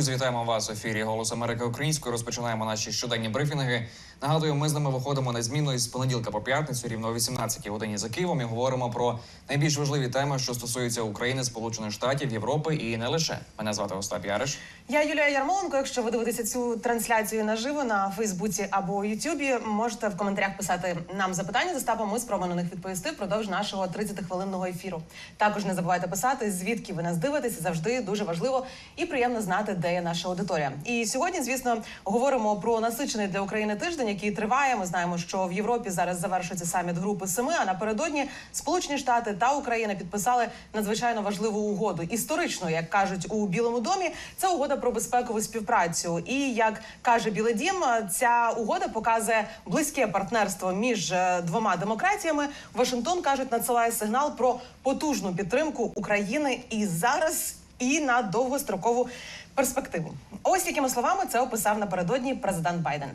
Друзі, вітаємо вас в ефірі Голос Америки Українською. Розпочинаємо наші щоденні брифінги. Нагадую, ми з ними виходимо незмінно із понеділка по п'ятницю, рівно о 18 годині за Києвом. І говоримо про найбільш важливі теми, що стосуються України, Сполучених Штатів, Європи і не лише. Мене звати Остап Яриш. Я Юлія Ярмоленко. Якщо ви дивитеся цю трансляцію наживо на Фейсбуці або Ютубі, можете в коментарях писати нам запитання з Остапом. Ми спробуємо на них відповісти впродовж нашого 30-хвилинного ефіру. Також не забувайте писати, звідки ви нас дивитеся. Завжди дуже важливо і приємно знати, де є наша аудиторія. І сьогодні, звісно, говоримо про насичений для України тиждень, який триває. Ми знаємо, що в Європі зараз завершується саміт групи семи. А напередодні Сполучені Штати та Україна підписали надзвичайно важливу угоду. Історично, як кажуть у Білому домі, це угода про безпекову співпрацю. І як каже Білий Дім, ця угода показує близьке партнерство між е, двома демократіями. Вашингтон кажуть, надсилає сигнал про потужну підтримку України і зараз, і на довгострокову перспективу. Ось якими словами це описав напередодні президент Байден.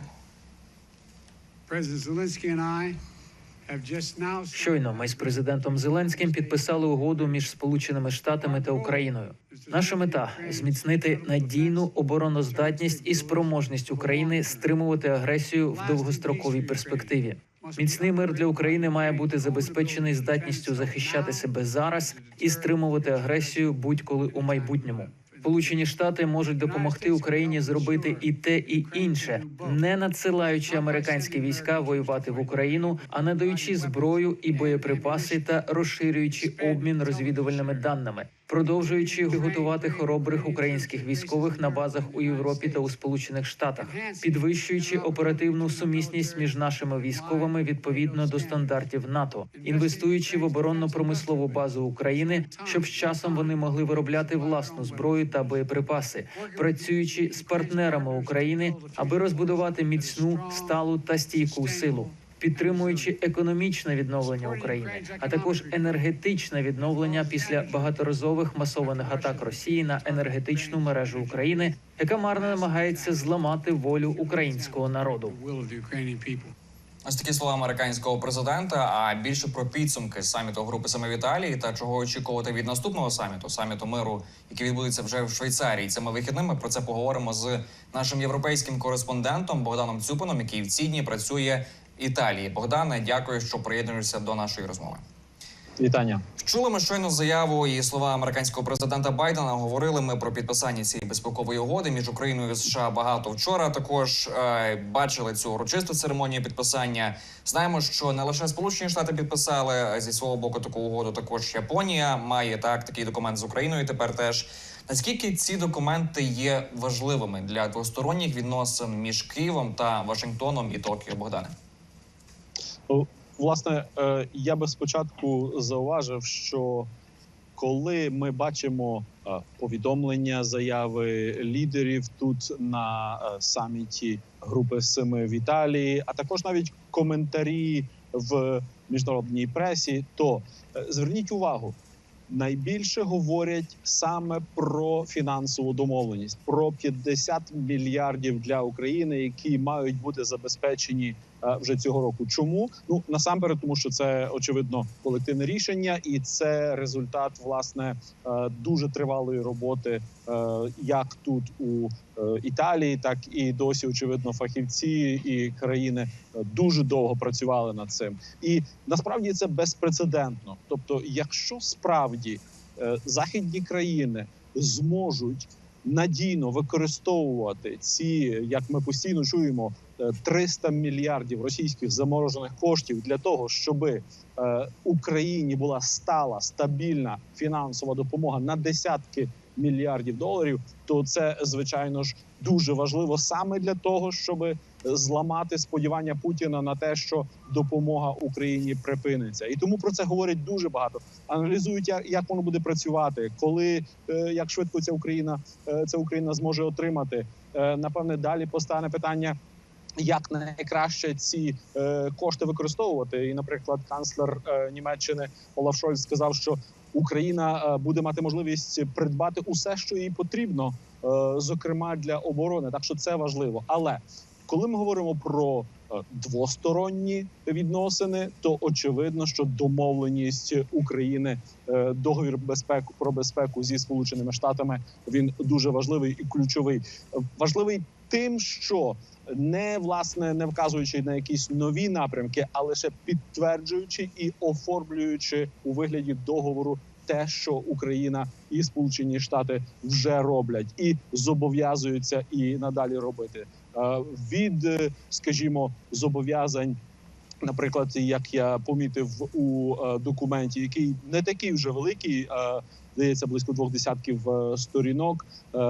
Щойно ми з президентом Зеленським підписали угоду між Сполученими Штатами та Україною. Наша мета зміцнити надійну обороноздатність і спроможність України стримувати агресію в довгостроковій перспективі. Міцний мир для України має бути забезпечений здатністю захищати себе зараз і стримувати агресію будь-коли у майбутньому. Сполучені Штати можуть допомогти Україні зробити і те, і інше, не надсилаючи американські війська воювати в Україну, а надаючи зброю і боєприпаси та розширюючи обмін розвідувальними даними, продовжуючи готувати хоробрих українських військових на базах у Європі та у Сполучених Штатах, підвищуючи оперативну сумісність між нашими військовими відповідно до стандартів НАТО, інвестуючи в оборонно-промислову базу України, щоб з часом вони могли виробляти власну зброю та боєприпаси, працюючи з партнерами України, аби розбудувати міцну, сталу та стійку силу. Підтримуючи економічне відновлення України, а також енергетичне відновлення після багаторазових масованих атак Росії на енергетичну мережу України, яка марно намагається зламати волю українського народу. Ось такі слова американського президента. А більше про підсумки саміту групи саме в Італії та чого очікувати від наступного саміту, саміту миру, який відбудеться вже в Швейцарії. Цими вихідними про це поговоримо з нашим європейським кореспондентом Богданом Цюпином, який в ці дні працює Італії. Богдане, дякую, що приєднуєшся до нашої розмови. Вітання. Чули ми щойно заяву і слова американського президента Байдена. Говорили ми про підписання цієї безпекової угоди між Україною і США багато вчора. Також е, бачили цю урочисту церемонію підписання. Знаємо, що не лише Сполучені Штати підписали а зі свого боку таку угоду. Також Японія має так такий документ з Україною. Тепер теж наскільки ці документи є важливими для двосторонніх відносин між Києвом та Вашингтоном і Токіо, Богдане? Власне, е, я би спочатку зауважив, що коли ми бачимо е, повідомлення, заяви лідерів тут на е, саміті Групи Семи в Італії, а також навіть коментарі в міжнародній пресі, то зверніть увагу. Найбільше говорять саме про фінансову домовленість, про 50 мільярдів для України, які мають бути забезпечені вже цього року. Чому ну насамперед, тому що це очевидно колективне рішення, і це результат власне е, дуже тривалої роботи, е, як тут у е, Італії, так і досі очевидно фахівці і країни е, дуже довго працювали над цим. І насправді це безпрецедентно. Тобто, якщо справді е, західні країни зможуть надійно використовувати ці, як ми постійно чуємо, е, 300 мільярдів російських заморожених коштів для того, щоб Україні була стала стабільна фінансова допомога на десятки мільярдів доларів, то це звичайно ж дуже важливо саме для того, щоб зламати сподівання Путіна на те, що допомога Україні припиниться, і тому про це говорять дуже багато. Аналізують, як, як воно буде працювати, коли е, як швидко ця Україна е, ця Україна зможе отримати. Е, напевне, далі постане питання. Як найкраще ці е, кошти використовувати, і, наприклад, канцлер е, Німеччини Олаф Шольц сказав, що Україна е, буде мати можливість придбати усе, що їй потрібно, е, зокрема для оборони. Так що це важливо. Але коли ми говоримо про е, двосторонні відносини, то очевидно, що домовленість України, договір безпеку про безпеку зі сполученими штатами він дуже важливий і ключовий. Важливий тим, що не власне не вказуючи на якісь нові напрямки, а лише підтверджуючи і оформлюючи у вигляді договору те, що Україна і Сполучені Штати вже роблять, і зобов'язуються і надалі робити. Е, Від, е, скажімо, зобов'язань. Наприклад, як я помітив у е, документі, який не такий вже великий, здається, близько двох десятків сторінок.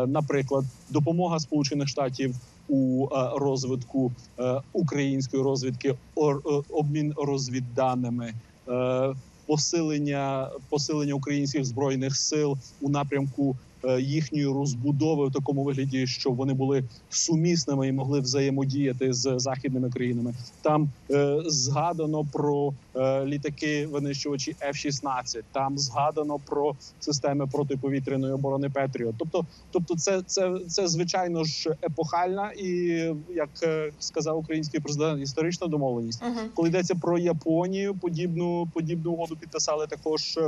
Наприклад, допомога Сполучених Штатів у е, розвитку е, української розвідки, е, обмін розвідданими, посилення посилення українських збройних сил у напрямку їхньої розбудови в такому вигляді, щоб вони були сумісними і могли взаємодіяти з західними країнами. Там е, згадано про е, літаки винищувачі F-16, Там згадано про системи протиповітряної оборони Петріот. Тобто, тобто, це, це, це звичайно ж епохальна і як е, сказав український президент, історична домовленість. Угу. Коли йдеться про Японію, подібну подібну угоду підписали також.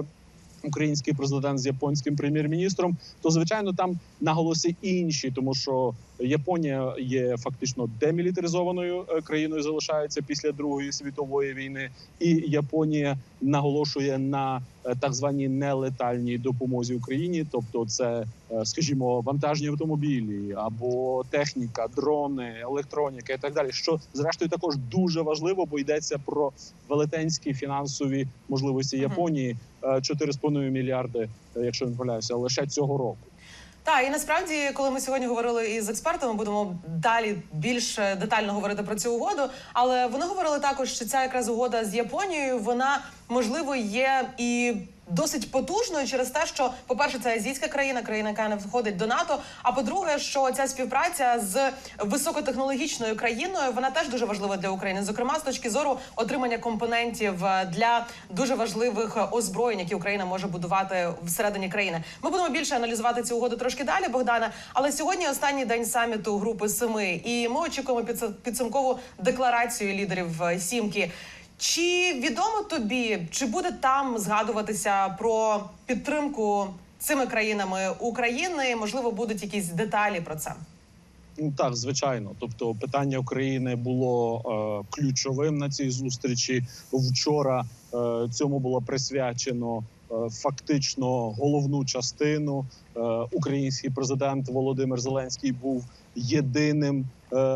Український президент з японським прем'єр-міністром, то звичайно там наголоси інші, тому що Японія є фактично демілітаризованою е, країною, залишається після Другої світової війни, і Японія наголошує на е, так званій нелетальній допомозі Україні, тобто це, е, скажімо, вантажні автомобілі або техніка, дрони, електроніка і так далі. Що зрештою також дуже важливо, бо йдеться про велетенські фінансові можливості Японії е, 4,5 мільярди, якщо не помиляюся, лише цього року. Так, і насправді, коли ми сьогодні говорили із експертами, будемо далі більш е, детально говорити про цю угоду. Але вони говорили також, що ця якраз угода з Японією, вона можливо є і. Досить потужною через те, що, по-перше, це азійська країна, країна, яка не входить до НАТО. А по-друге, що ця співпраця з високотехнологічною країною вона теж дуже важлива для України, зокрема з точки зору отримання компонентів е, для дуже важливих е, озброєнь, які Україна може будувати всередині країни. Ми будемо більше аналізувати цю угоду трошки далі, Богдане. Але сьогодні останній день саміту групи семи, і ми очікуємо підс- підсумкову декларацію лідерів е, сімки. Чи відомо тобі, чи буде там згадуватися про підтримку цими країнами України? Можливо, будуть якісь деталі про це? Ну так, звичайно. Тобто, питання України було е, ключовим на цій зустрічі. Вчора е, цьому було присвячено е, фактично головну частину. Е, український президент Володимир Зеленський був єдиним е,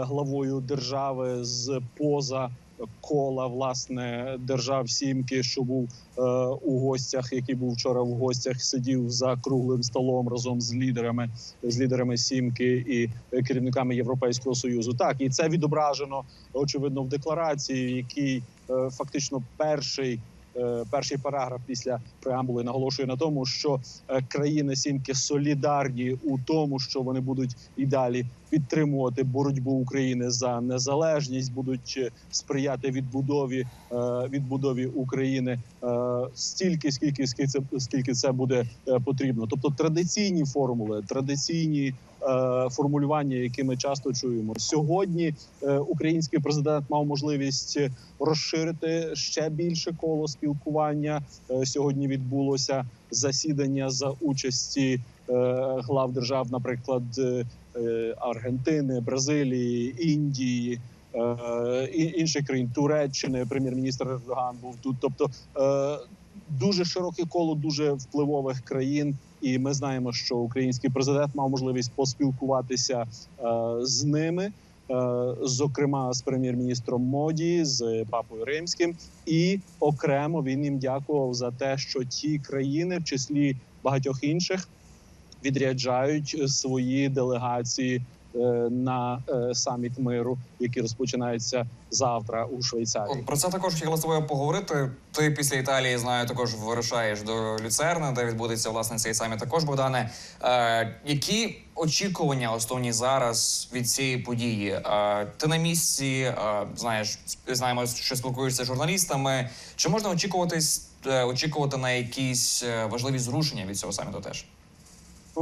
главою держави з поза кола власне держав сімки, що був е, у гостях, який був вчора в гостях, сидів за круглим столом разом з лідерами з лідерами сімки і керівниками Європейського союзу. Так і це відображено очевидно в декларації, в якій е, фактично перший. Е, Перший параграф після преамбули наголошує на тому, що е, країни сімки солідарні у тому, що вони будуть і далі підтримувати боротьбу України за незалежність, будуть е, сприяти відбудові відбудові України стільки, скільки скільки це буде потрібно. Тобто традиційні формули, традиційні формулювання, які ми часто чуємо сьогодні. е, Український президент мав можливість розширити ще більше коло спілкування. Е, Сьогодні відбулося засідання за участі е, глав держав, наприклад, е, е, Аргентини, Бразилії, Індії. е, інших країн Туреччини, прем'єр-міністр Ердоган був тут. Тобто е, дуже широке коло дуже впливових країн, і ми знаємо, що український президент мав можливість поспілкуватися е, з ними, е, зокрема з прем'єр-міністром Моді, з папою римським, і окремо він їм дякував за те, що ті країни, в числі багатьох інших, відряджають свої делегації на е, саміт миру, який розпочинається завтра у Швейцарії. Про це також хотіла з тобою поговорити. Ти після Італії знаю, також вирушаєш до Люцерна, де відбудеться власне цей саміт. Також Богдане. Е, які очікування основні зараз від цієї події? Е, ти на місці е, знаєш, знаємо, що спілкуєшся з журналістами. Чи можна очікуватись е, очікувати на якісь е, важливі зрушення від цього саміту? Теж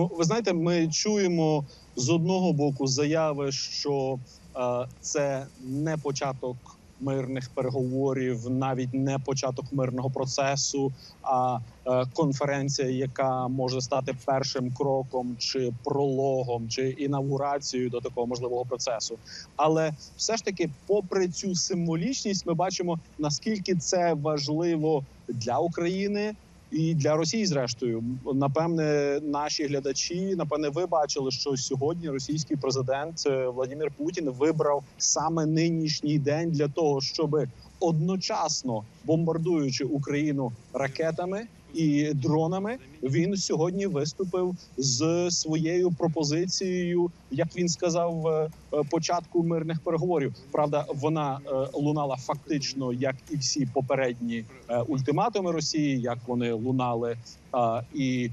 ви знаєте, ми чуємо з одного боку заяви, що е, це не початок мирних переговорів, навіть не початок мирного процесу, а е, конференція, яка може стати першим кроком, чи прологом, чи інавгурацією до такого можливого процесу. Але все ж таки, попри цю символічність, ми бачимо наскільки це важливо для України. І для Росії, зрештою, напевне, наші глядачі, напевне, ви бачили, що сьогодні російський президент е, Владимир Путін вибрав саме нинішній день для того, щоб одночасно бомбардуючи Україну ракетами і дронами, він сьогодні виступив з своєю пропозицією, як він сказав, е, е, початку мирних переговорів. Правда, вона е, лунала фактично, як і всі попередні ультиматуми Росії, як вони лунали і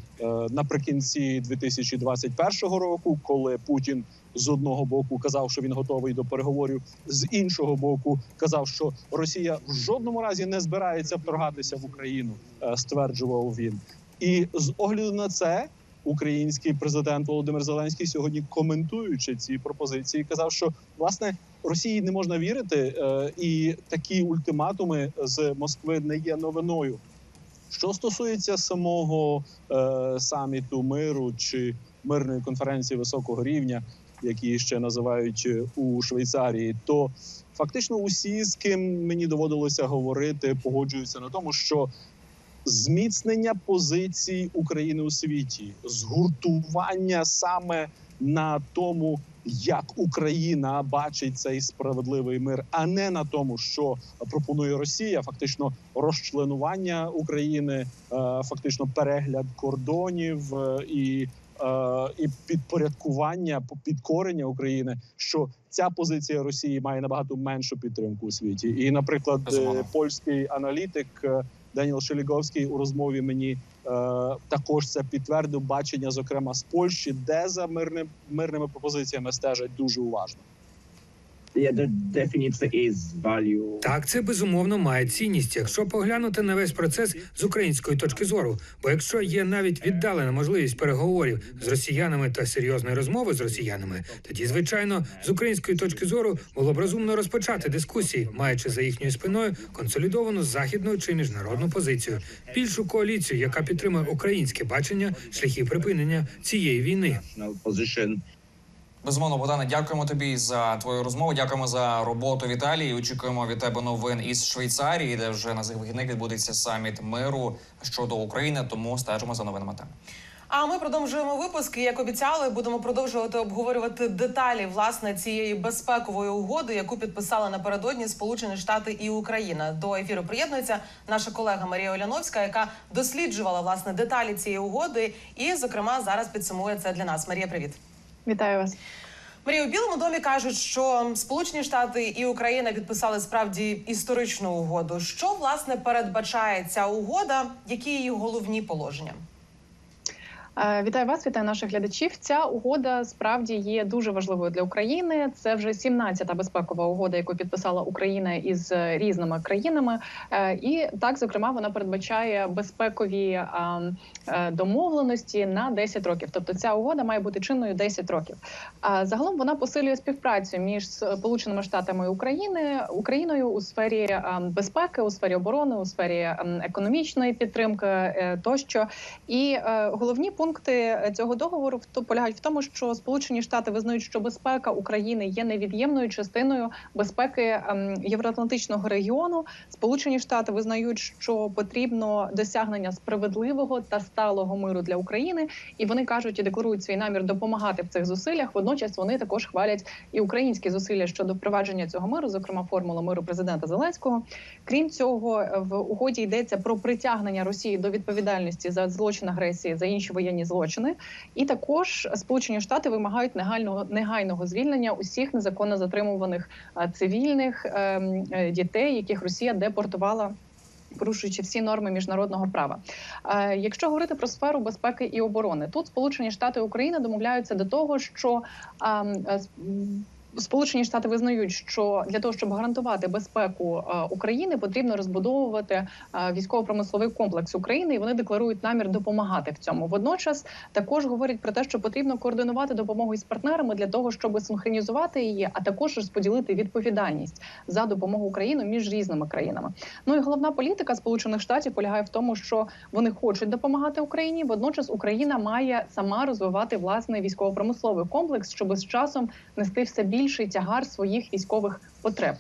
наприкінці 2021 року, коли Путін з одного боку казав, що він готовий до переговорів, з іншого боку казав, що Росія в жодному разі не збирається вторгатися в Україну, е, стверджував він. І з огляду на це український президент Володимир Зеленський сьогодні коментуючи ці пропозиції, казав, що власне Росії не можна вірити, е, і такі ультиматуми з Москви не є новиною. Що стосується самого е, саміту миру чи мирної конференції високого рівня, які ще називають е, у Швейцарії, то фактично усі, з ким мені доводилося говорити, погоджуються на тому, що зміцнення позицій України у світі, згуртування саме на тому, як Україна бачить цей справедливий мир, а не на тому, що пропонує Росія, фактично розчленування України, е, фактично перегляд кордонів е, і. Е, І підпорядкування підкорення України, що ця позиція Росії має набагато меншу підтримку у світі, і, наприклад, Безумовно. е, польський аналітик Даніл Шеліговський у розмові мені е, також це підтвердив бачення, зокрема з Польщі, де за мирним мирними пропозиціями стежать дуже уважно. Yeah, there definitely is value. Так, це безумовно має цінність, якщо поглянути на весь процес з української точки зору. Бо якщо є навіть віддалена можливість переговорів з росіянами та серйозної розмови з росіянами, тоді звичайно з української точки зору було б розумно розпочати дискусії, маючи за їхньою спиною консолідовану західну чи міжнародну позицію, більшу коаліцію, яка підтримує українське бачення шляхів припинення цієї війни. Безумовно, Богдане, дякуємо тобі за твою розмову. Дякуємо за роботу в Італії. Очікуємо від тебе новин із Швейцарії, де вже на цих вихідних відбудеться саміт миру щодо України. Тому стежимо за новинами там. А ми продовжуємо випуск. І, Як обіцяли, будемо продовжувати обговорювати деталі власне цієї безпекової угоди, яку підписали напередодні Сполучені Штати і Україна. До ефіру приєднується наша колега Марія Оляновська, яка досліджувала власне деталі цієї угоди, і, зокрема, зараз підсумує це для нас. Марія, привіт. Вітаю вас. Марія, у Білому домі кажуть, що Сполучені Штати і Україна підписали справді історичну угоду. Що власне передбачає ця угода? Які її головні положення? Е, Вітаю вас, вітаю наших глядачів. Ця угода справді є дуже важливою для України. Це вже 17-та безпекова угода, яку підписала Україна із е, різними країнами. Е, І так, зокрема, вона передбачає безпекові домовленості на 10 років. Тобто, ця угода має бути чинною 10 років. Загалом вона посилює співпрацю між Сполученими Штатами України Україною у сфері безпеки, у сфері оборони, у сфері економічної підтримки тощо. І головні пункти цього договору в то полягають в тому, що Сполучені Штати визнають, що безпека України є невід'ємною частиною безпеки ем, євроатлантичного регіону. Сполучені Штати визнають, що потрібно досягнення справедливого та сталого миру для України, і вони кажуть і декларують свій намір допомагати в цих зусиллях. Водночас вони також хвалять і українські зусилля щодо впровадження цього миру, зокрема формула миру президента Зеленського. Крім цього, в угоді йдеться про притягнення Росії до відповідальності за злочин агресії за інші воєнні злочини. І також Сполучені Штати вимагають негайного негайного звільнення усіх незаконно затримуваних цивільних ем, е, дітей, яких Росія депортувала. Порушуючи всі норми міжнародного права, Е, якщо говорити про сферу безпеки і оборони, тут Сполучені Штати і Україна домовляються до того, що ем, е, Сполучені Штати визнають, що для того, щоб гарантувати безпеку е, України, потрібно розбудовувати е, військово-промисловий комплекс України, і вони декларують намір допомагати в цьому. Водночас також говорять про те, що потрібно координувати допомогу із партнерами для того, щоб синхронізувати її, а також розподілити відповідальність за допомогу Україні між різними країнами. Ну і головна політика Сполучених Штатів полягає в тому, що вони хочуть допомагати Україні. Водночас Україна має сама розвивати власний військово-промисловий комплекс, щоб з часом нести все більший тягар своїх військових потреб.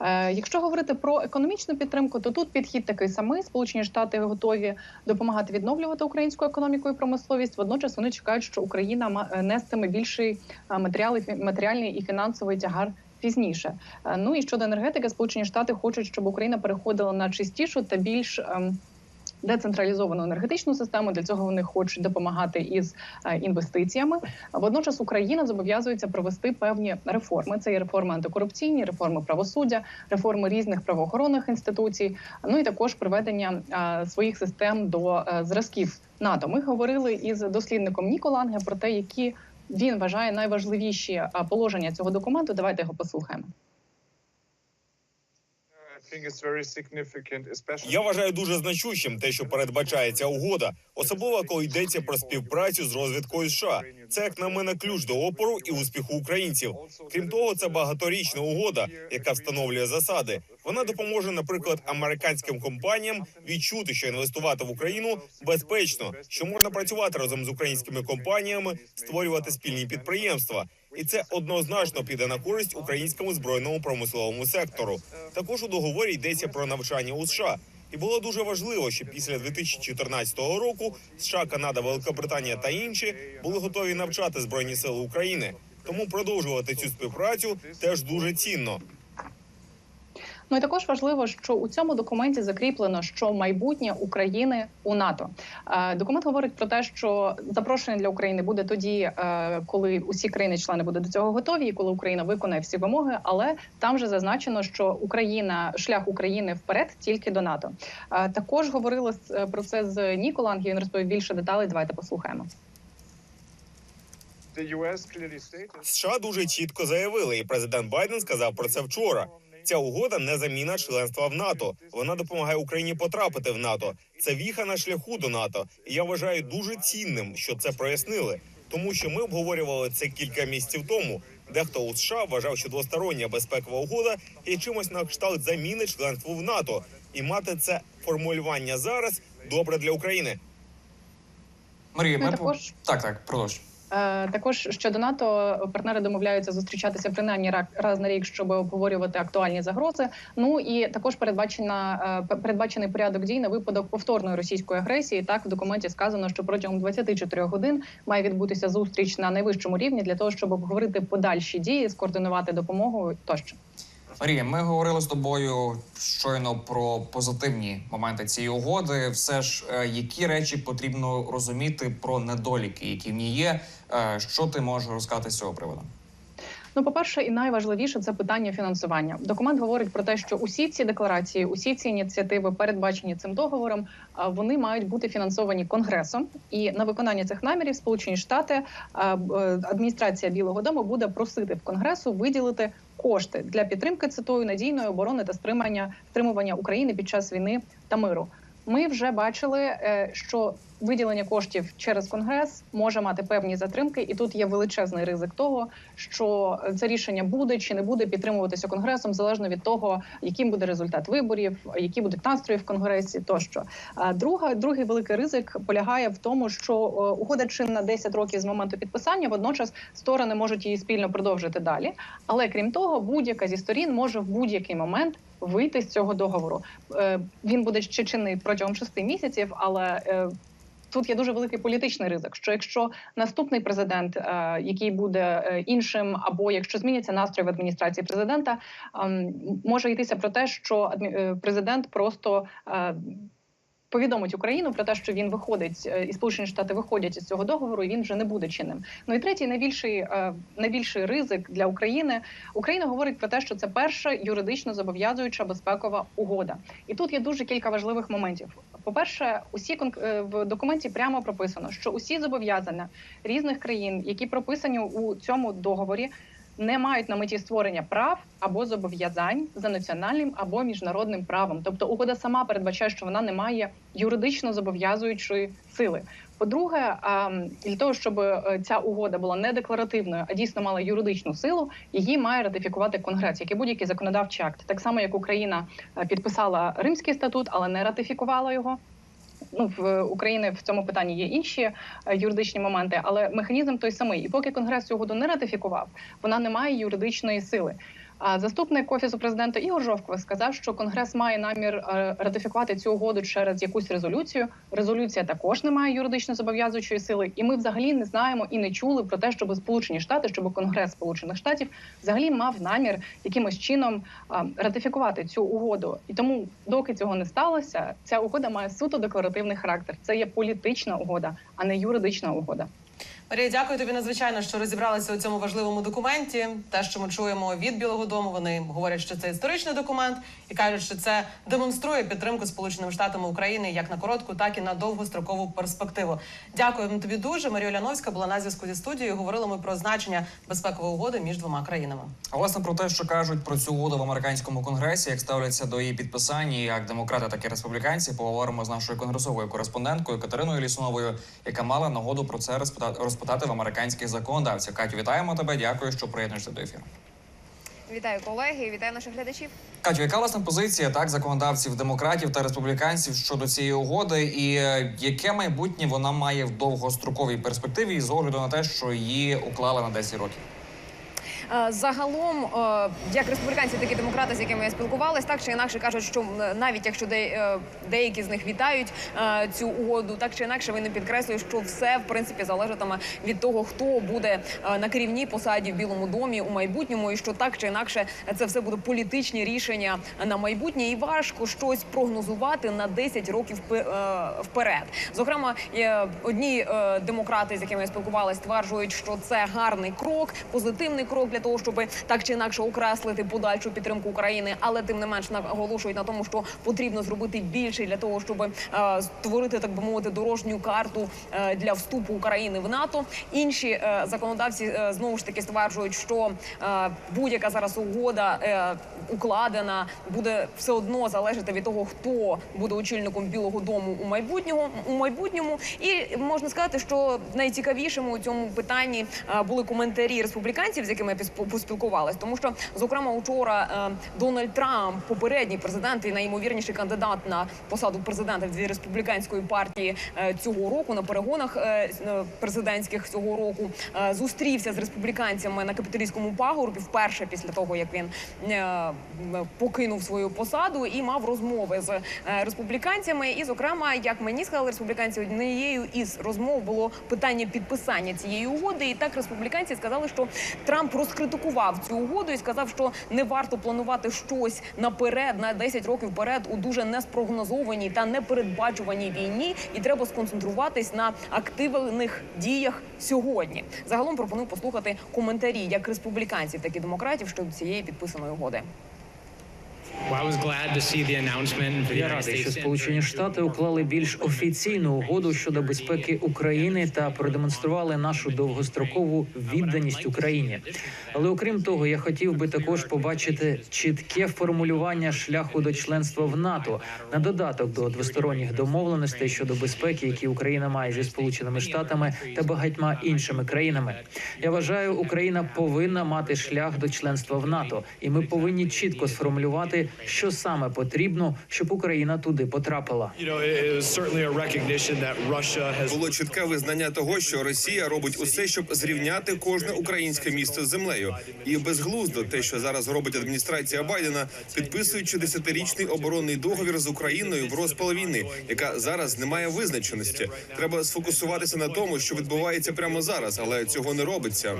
Е, якщо говорити про економічну підтримку, то тут підхід такий самий. Сполучені Штати готові допомагати відновлювати українську економіку і промисловість. Водночас вони чекають, що Україна е, нестиме більший е, матеріальний і фінансовий тягар. Пізніше, ну і щодо енергетики, Сполучені Штати хочуть, щоб Україна переходила на чистішу та більш ем, децентралізовану енергетичну систему. Для цього вони хочуть допомагати із е, інвестиціями. Водночас Україна зобов'язується провести певні реформи. Це і реформи антикорупційні, реформи правосуддя, реформи різних правоохоронних інституцій. Ну і також приведення е, своїх систем до е, зразків НАТО. Ми говорили із дослідником Ніко Ланге про те, які він вважає найважливіші положення цього документу. Давайте його послухаємо. Я вважаю дуже значущим те, що передбачається угода, особливо коли йдеться про співпрацю з розвідкою США. Це як на мене ключ до опору і успіху українців. Крім того, це багаторічна угода, яка встановлює засади. Вона допоможе, наприклад, американським компаніям відчути, що інвестувати в Україну безпечно, що можна працювати разом з українськими компаніями, створювати спільні підприємства. І це однозначно піде на користь українському збройному промисловому сектору. Також у договорі йдеться про навчання у США. І було дуже важливо, що після 2014 року США, Канада, Великобританія та інші були готові навчати збройні сили України. Тому продовжувати цю співпрацю теж дуже цінно. Ну і також важливо, що у цьому документі закріплено, що майбутнє України у НАТО. Е, Документ говорить про те, що запрошення для України буде тоді, е, коли усі країни-члени будуть до цього готові, і коли Україна виконає всі вимоги. Але там же зазначено, що Україна шлях України вперед тільки до НАТО. Е, Також говорили з- про це з Ніколанг, Він розповів більше деталей. Давайте послухаємо. США дуже чітко заявили, і президент Байден сказав про це вчора. Ця угода не заміна членства в НАТО. Вона допомагає Україні потрапити в НАТО. Це віха на шляху до НАТО. І я вважаю дуже цінним, що це прояснили, тому що ми обговорювали це кілька місяців тому. Дехто у США вважав, що двостороння безпекова угода є чимось на кшталт заміни членству в НАТО, і мати це формулювання зараз добре для України. Марія, Ну, ми також- так, так, продовж. Е, Також щодо НАТО партнери домовляються зустрічатися принаймні ра- раз на рік, щоб обговорювати актуальні загрози. Ну і також передбачена е, передбачений порядок дій на випадок повторної російської агресії. Так в документі сказано, що протягом 24 годин має відбутися зустріч на найвищому рівні для того, щоб обговорити подальші дії, скоординувати допомогу тощо. Марія, ми говорили з тобою щойно про позитивні моменти цієї угоди. Все ж, е, які речі потрібно розуміти про недоліки, які в ній є. Е, Що ти можеш розказати з цього приводу? Ну, по-перше, і найважливіше це питання фінансування. Документ говорить про те, що усі ці декларації, усі ці ініціативи, передбачені цим договором, вони мають бути фінансовані конгресом. І на виконання цих намірів Сполучені Штати б- е, адміністрація Білого Дому буде просити в конгресу виділити кошти для підтримки цитую надійної оборони та стримання стримування України під час війни та миру. Ми вже бачили, е, що виділення коштів через конгрес може мати певні затримки, і тут є величезний ризик того, що це рішення буде чи не буде підтримуватися конгресом, залежно від того, яким буде результат виборів, які будуть настрої в конгресі, тощо. А друга другий великий ризик полягає в тому, що е, угода чинна 10 років з моменту підписання. Водночас сторони можуть її спільно продовжити далі. Але крім того, будь-яка зі сторін може в будь-який момент вийти з цього договору. Е, Він буде ще чинний протягом шести місяців, але е, Тут є дуже великий політичний ризик, що якщо наступний президент, е, який буде е, іншим, або якщо зміняться настрої в адміністрації президента, ем, може йтися про те, що е, президент просто повідомить Україну про те, що він виходить і Сполучені Штати виходять із цього договору, і він вже не буде чинним. Ну і третій найбільший найбільший ризик для України. Україна говорить про те, що це перша юридично зобов'язуюча безпекова угода. І тут є дуже кілька важливих моментів. По-перше, усі кон- е, в документі прямо прописано, що усі зобов'язання різних країн, які прописані у цьому договорі, не мають на меті створення прав або зобов'язань за національним або міжнародним правом. Тобто угода сама передбачає, що вона не має юридично зобов'язуючої сили. По-друге, для того, щоб е, ця угода була не декларативною, а дійсно мала юридичну силу, її має ратифікувати Конгрес, як і будь-який законодавчий акт. Так само, як Україна е, підписала Римський статут, але не ратифікувала його. Ну, в України в цьому питанні є інші е, юридичні моменти, але механізм той самий. І поки Конгрес цю угоду не ратифікував, вона не має юридичної сили. Заступник офісу президента Ігор Жовква сказав, що Конгрес має намір е, ратифікувати цю угоду через якусь резолюцію. Резолюція також не має юридично зобов'язуючої сили, і ми взагалі не знаємо і не чули про те, щоб Сполучені Штати, щоб Конгрес Сполучених Штатів взагалі мав намір якимось чином ратифікувати цю угоду. І тому, доки цього не сталося, ця угода має суто декларативний характер. Це є політична угода, а не юридична угода. Марія, дякую тобі надзвичайно, що розібралися у цьому важливому документі. Те, що ми чуємо від Білого Дому, вони говорять, що це історичний документ і кажуть, що це демонструє підтримку Сполученими Штатами України як на коротку, так і на довгострокову перспективу. Дякуємо тобі дуже. Марія Ляновська була на зв'язку зі студією. Говорили ми про значення безпекової угоди між двома країнами. А власне про те, що кажуть про цю угоду в американському конгресі, як ставляться до її підписання, як демократи, так і республіканці, поговоримо з нашою конгресовою кореспонденткою Катериною Лісуновою, яка мала нагоду про це розпитати, розпитати в американських законодавців. Катю, вітаємо тебе. Дякую, що приєднуєшся до ефіру. Вітаю колеги, вітаю наших глядачів. Катю, яка власна позиція так законодавців демократів та республіканців щодо цієї угоди, і е, яке майбутнє вона має в довгостроковій перспективі, з огляду на те, що її уклали на 10 років? Е, Загалом, е, як республіканці, так і демократи, з якими я спілкувалась, так чи інакше кажуть, що навіть якщо е, деякі з них вітають цю угоду, так чи інакше вони підкреслюють, що все в принципі залежатиме від того, хто буде на керівній посаді в Білому домі у майбутньому, і що так чи інакше це все буде політичні рішення на майбутнє, і важко щось прогнозувати на 10 років пе- вперед. Зокрема, одні демократи, з якими я спілкувалась, стверджують, що це гарний крок, позитивний крок для того, щоб так чи інакше окреслити подальшу підтримку України, але тим не менш наголошують на тому, що потрібно зробити більше для того, щоб е, створити так би мовити дорожню карту е, для вступу України в НАТО. Інші е, законодавці знову ж таки стверджують, що будь-яка зараз угода укладена буде все одно залежати від того, хто буде очільником Білого Дому у майбутнього у майбутньому. І можна сказати, що найцікавішими у цьому питанні були коментарі республіканців, з якими піс- поспілкувалась, тому що зокрема учора е, Дональд Трамп, попередній президент і найімовірніший кандидат на посаду президента від республіканської партії е, цього року на перегонах е, президентських цього року зустрівся з республіканцями на капітолійському пагорбі вперше після того, як він покинув свою посаду і мав розмови з республіканцями. І, зокрема, як мені сказали республіканці, однією із розмов було питання підписання цієї угоди. І так республіканці сказали, що Трамп розкритикував цю угоду і сказав, що не варто планувати щось наперед на 10 років вперед у дуже неспрогнозованій та непередбачуваній війні, і треба сконцентруватись на активних діях сьогодні. Загалом пропоную послухати коментарі як республіканців, так і демократів щодо цієї підписаної угоди. Я радий, що Сполучені Штати уклали більш офіційну угоду щодо безпеки України та продемонстрували нашу довгострокову відданість Україні. Але окрім того, я хотів би також побачити чітке формулювання шляху до членства в НАТО на додаток до двосторонніх домовленостей щодо безпеки, які Україна має зі Сполученими Штатами та багатьма іншими країнами. Я вважаю, Україна повинна мати шлях до членства в НАТО, і ми повинні чітко сформулювати, що саме потрібно, щоб Україна туди потрапила. Було чітке визнання того, що Росія робить усе, щоб зрівняти кожне українське місто з землею. І безглуздо те, що зараз робить адміністрація Байдена, підписуючи десятирічний оборонний договір з Україною в розпал війни, яка зараз не має визначеності. Треба сфокусуватися на тому, що відбувається прямо зараз, але цього не робиться.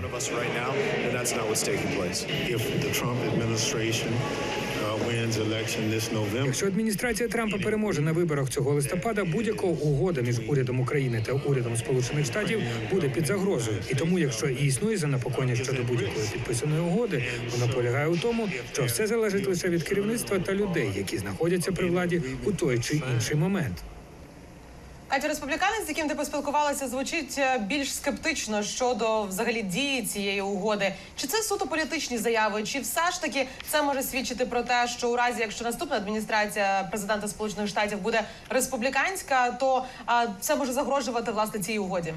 Якщо адміністрація Трампа переможе на виборах цього листопада, будь-яка угода між урядом України та урядом Сполучених Штатів буде під загрозою. І тому, якщо і існує занепокоєння щодо будь-якої підписаної угоди, вона полягає у тому, що все залежить лише від керівництва та людей, які знаходяться при владі у той чи інший момент. Катя, республіканець, з яким ти поспілкувалася, звучить е, більш скептично щодо взагалі дії цієї угоди. Чи це суто політичні заяви, чи все ж таки це може свідчити про те, що у разі, якщо наступна адміністрація президента Сполучених Штатів буде республіканська, то а, це може загрожувати власне цій угоді?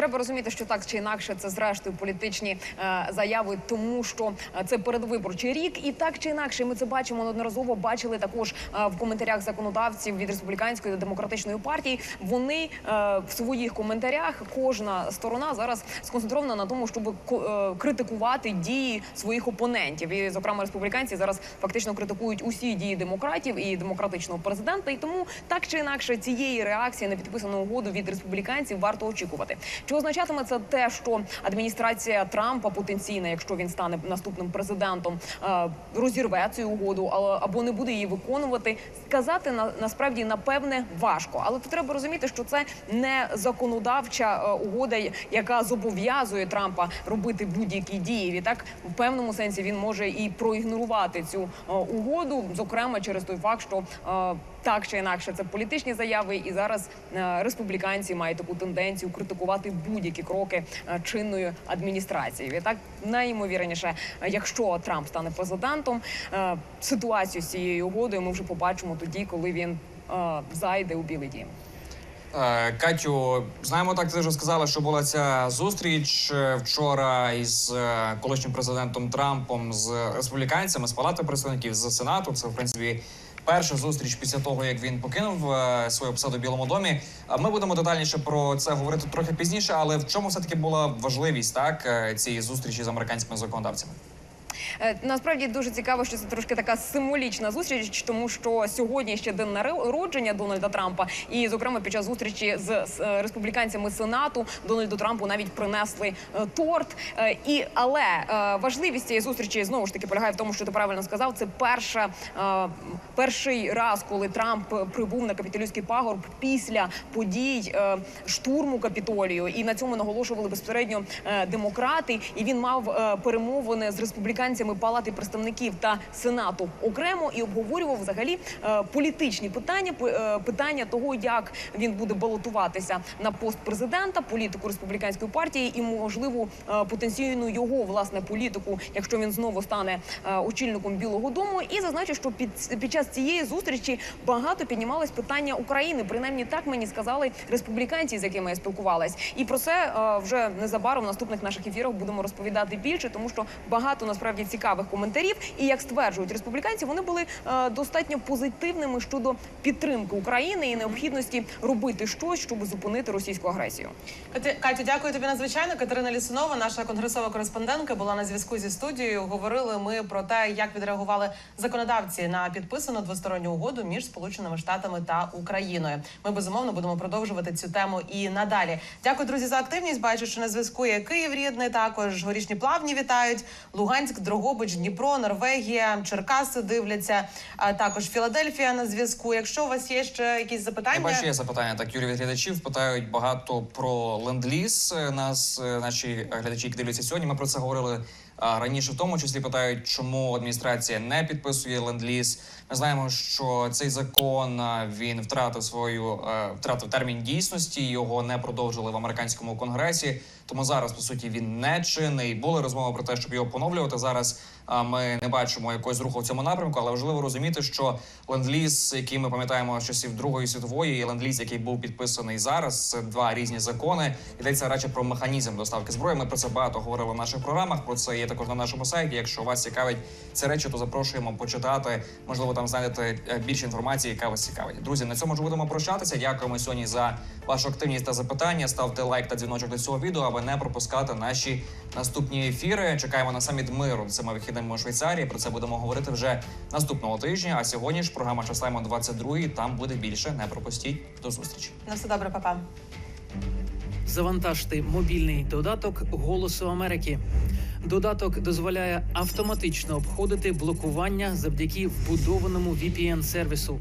Треба розуміти, що так чи інакше це зрештою політичні е, заяви, тому що е, це передвиборчий рік, і так чи інакше ми це бачимо неодноразово. Бачили також е, в коментарях законодавців від республіканської та демократичної партії. Вони е, в своїх коментарях кожна сторона зараз сконцентрована на тому, щоб е, критикувати дії своїх опонентів. І зокрема, республіканці зараз фактично критикують усі дії демократів і демократичного президента. І тому так чи інакше цієї реакції на підписану угоду від республіканців варто очікувати. Чи означатиме це те, що адміністрація Трампа потенційна, якщо він стане наступним президентом, е, розірве цю угоду або не буде її виконувати? Сказати на насправді напевне важко, але тут треба розуміти, що це не законодавча е, угода, яка зобов'язує Трампа робити будь-які дії. Відтак, в певному сенсі він може і проігнорувати цю е, угоду, зокрема через той факт, що так чи інакше це політичні заяви, і зараз е, республіканці мають таку тенденцію критикувати будь-які кроки е, чинної адміністрації. Відтак, найімовірніше, е, якщо Трамп стане президентом, е, ситуацію з цією угодою ми вже побачимо тоді, коли він зайде у Білий Дім. Катю, знаємо так, ти вже сказала, що була ця зустріч вчора із колишнім президентом Трампом з республіканцями з палати представників з сенату. Це в принципі. Перша зустріч після того, як він покинув е, свою посаду в Білому домі. Ми будемо детальніше про це говорити трохи пізніше. Але в чому все таки була важливість так е, цієї зустрічі з американськими законодавцями? Е, Насправді дуже цікаво, що це трошки така символічна зустріч, тому що сьогодні ще день народження Дональда Трампа, і зокрема під час зустрічі з, е, республіканцями Сенату Дональду Трампу навіть принесли е, торт. Але важливість цієї зустрічі знову ж таки полягає в тому, що ти правильно сказав. Це перша перший раз, коли Трамп прибув на капітолійський пагорб після подій штурму капітолію, і на цьому наголошували безпосередньо демократи. І він мав перемовини з республіканцями Палати представників та Сенату окремо і обговорював взагалі е, політичні питання, е, питання того, як він буде балотуватися на пост президента, політику республіканської партії і можливо е, потенційну його власне політику, якщо він знову стане очільником Білого Дому. І зазначу, що під під час цієї зустрічі багато піднімалось питання України. Принаймні так мені сказали республіканці, з якими я спілкувалась. І про це вже незабаром в наступних наших ефірах будемо розповідати більше, тому що багато насправді цікавих коментарів. І як стверджують республіканці, вони були е, достатньо позитивними щодо підтримки України і необхідності робити щось, щоб зупинити російську агресію. Катю, дякую тобі надзвичайно. Катерина Лісунова, наша конгресова кореспондентка, була на зв'язку зі студією. Говорили ми про те, як відреагували законодавці на підписану двосторонню угоду між Сполученими Штатами та Україною. Ми безумовно будемо продовжувати цю тему і надалі. Дякую, друзі, за активність. Бачу, що на зв'язку є Київ рідний, також горішні плавні вітають. Луганськ, Дрогобич, Дніпро, Норвегія, Черкаси дивляться. А також Філадельфія на зв'язку. Якщо у вас є ще якісь запитання, Я бачу, є запитання. Так, Юрій від глядачів питають багато про ленд-ліз. Нас е, наші глядачі, які дивляться сьогодні. Ми про це говорили раніше. В тому числі питають, чому адміністрація не підписує ленд-ліз. Ми знаємо, що цей закон він втратив свою е, втратив термін дійсності. Його не продовжили в американському конгресі. Тому зараз по суті він не чинний. Були розмови про те, щоб його поновлювати. Зараз ми не бачимо якогось руху в цьому напрямку, але важливо розуміти, що ленд-ліз, який ми пам'ятаємо з часів Другої світової, і ленд-ліз, який був підписаний зараз, це два різні закони. Йдеться радше про механізм доставки зброї. Ми про це багато говорили в наших програмах. Про це є також на нашому сайті. Якщо вас цікавить ці речі, то запрошуємо почитати. Можливо, там знайдете е, більше інформації, яка вас цікавить. Друзі, на цьому ж будемо прощатися. Дякуємо сьогодні за вашу активність та запитання. Ставте лайк та дзвіночок до цього відео, аби не пропускати наші наступні ефіри. Чекаємо на саміт миру цими вихідними у Швейцарії. Про це будемо говорити вже наступного тижня. А сьогодні ж програма часаємо 22 Там буде більше. Не пропустіть. До зустрічі. на все добре, папа. Завантажте мобільний додаток Голосу Америки. Додаток дозволяє автоматично обходити блокування завдяки вбудованому VPN-сервісу.